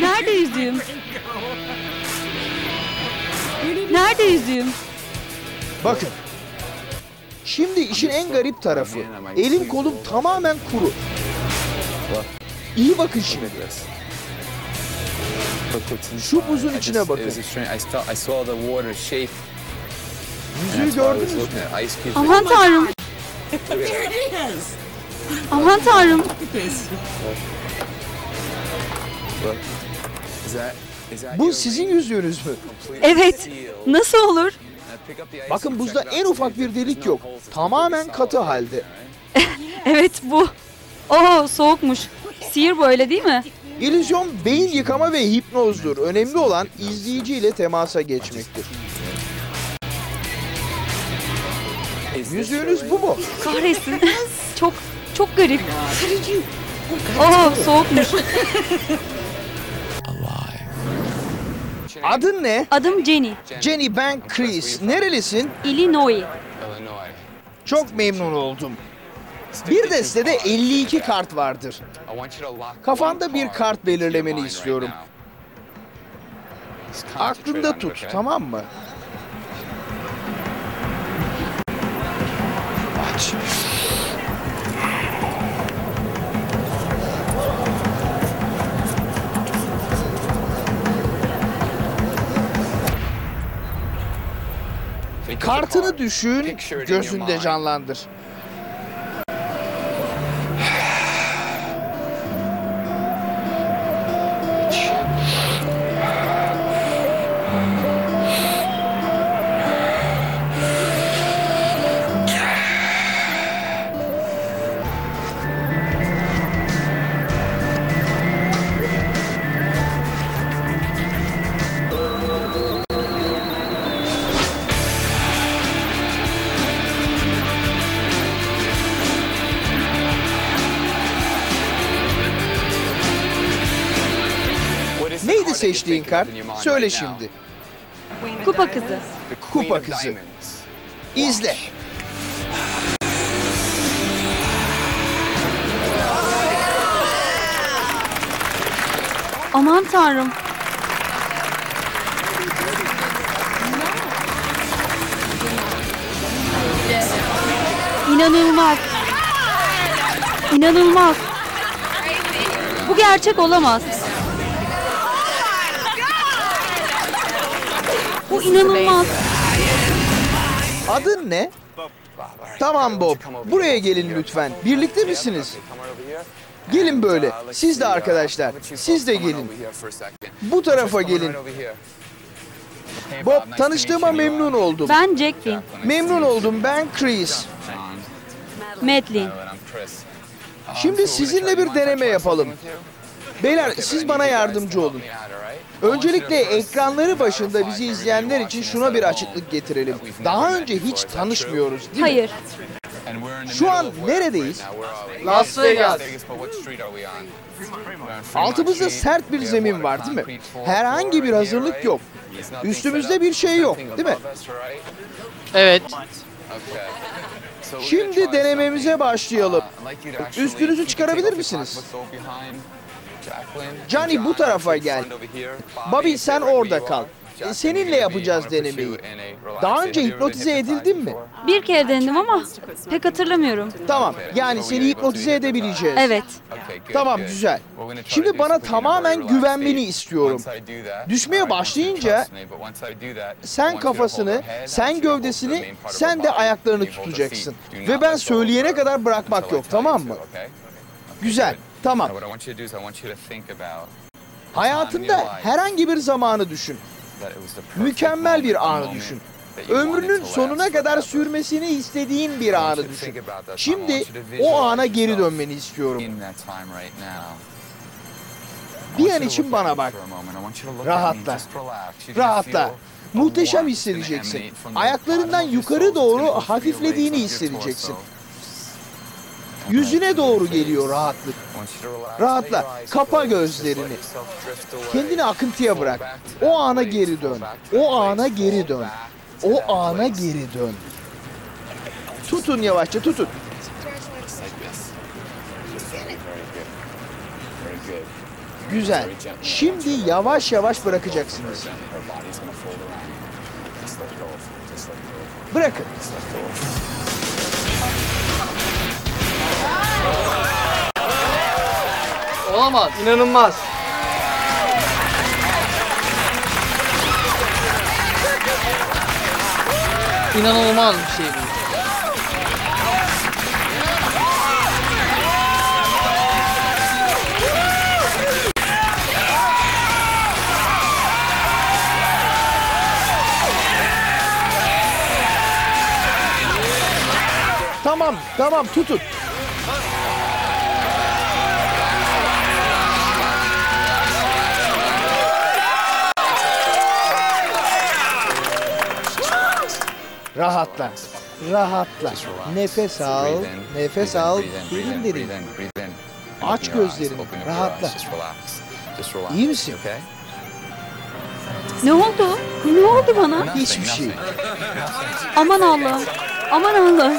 Nerede yüzüğüm? Nerede yüzüğüm? Bakın. Şimdi işin en garip tarafı. Elim kolum tamamen kuru. İyi bakın şimdi. Şu buzun içine bakın. Yüzüğü gördünüz mü? Aman tanrım. Aman tanrım. Bu sizin yüzüğünüz mü? Evet. Nasıl olur? Bakın buzda en ufak bir delik yok. Tamamen katı halde. Evet bu. Oo soğukmuş. Sihir bu öyle değil mi? İllüzyon beyin yıkama ve hipnozdur. Önemli olan izleyiciyle temasa geçmektir. Yüzüğünüz bu mu? Kahretsin. çok çok garip. Oo soğukmuş. Adın ne? Adım Jenny. Jenny Ben Chris. Nerelisin? Illinois. Çok memnun oldum. Bir destede 52 kart vardır. Kafanda bir kart belirlemeni istiyorum. Aklında tut, tamam mı? Kartını düşün, gözünde canlandır. Seçtiğin kart? Söyle şimdi. Kupa kızı. Kupa kızı. İzle. Aman tanrım. İnanılmaz. İnanılmaz. Bu gerçek olamaz. İnanılmaz. Adın ne? Tamam Bob. Buraya gelin lütfen. Birlikte misiniz? Gelin böyle. Siz de arkadaşlar. Siz de gelin. Bu tarafa gelin. Bob tanıştığıma memnun oldum. Ben Jacqueline. Memnun oldum. Ben Chris. Madeline. Şimdi sizinle bir deneme yapalım. Beyler siz bana yardımcı olun. Öncelikle ekranları başında bizi izleyenler için şuna bir açıklık getirelim. Daha önce hiç tanışmıyoruz değil mi? Hayır. Şu an neredeyiz? Las Vegas. Altımızda sert bir zemin var değil mi? Herhangi bir hazırlık yok. Üstümüzde bir şey yok değil mi? Evet. Şimdi denememize başlayalım. Üstünüzü çıkarabilir misiniz? Johnny bu tarafa gel. Bobby sen orada kal. E, Seninle yapacağız denemeyi. Daha önce hipnotize edildin mi? Bir kere denedim ama pek hatırlamıyorum. Tamam. Yani seni hipnotize edebileceğiz. Evet. Tamam güzel. Şimdi bana tamamen güvenmeni istiyorum. Düşmeye başlayınca sen kafasını, sen gövdesini, sen de ayaklarını tutacaksın. Ve ben söyleyene kadar bırakmak yok tamam mı? Güzel. Tamam. Hayatında herhangi bir zamanı düşün. Mükemmel bir anı düşün. Ömrünün sonuna kadar sürmesini istediğin bir anı düşün. Şimdi o ana geri dönmeni istiyorum. Bir an için bana bak. Rahatla. Rahatla. Muhteşem hissedeceksin. Ayaklarından yukarı doğru hafiflediğini hissedeceksin. Yüzüne doğru geliyor rahatlık. Rahatla. Kapa gözlerini. Kendini akıntıya bırak. O ana geri dön. O ana geri dön. O ana geri dön. Tutun yavaşça tutun. Güzel. Şimdi yavaş yavaş bırakacaksınız. Bırakın. Olamaz. İnanılmaz. İnanılmaz bir şey bu. Tamam, tamam tutun. Rahatla. Rahatla. Nefes al. Nefes al. Derin derin. Aç gözlerini. Rahatla. İyi misin? Ne oldu? Ne oldu bana? Hiçbir şey. Aman Allah'ım. Aman Allah'ım.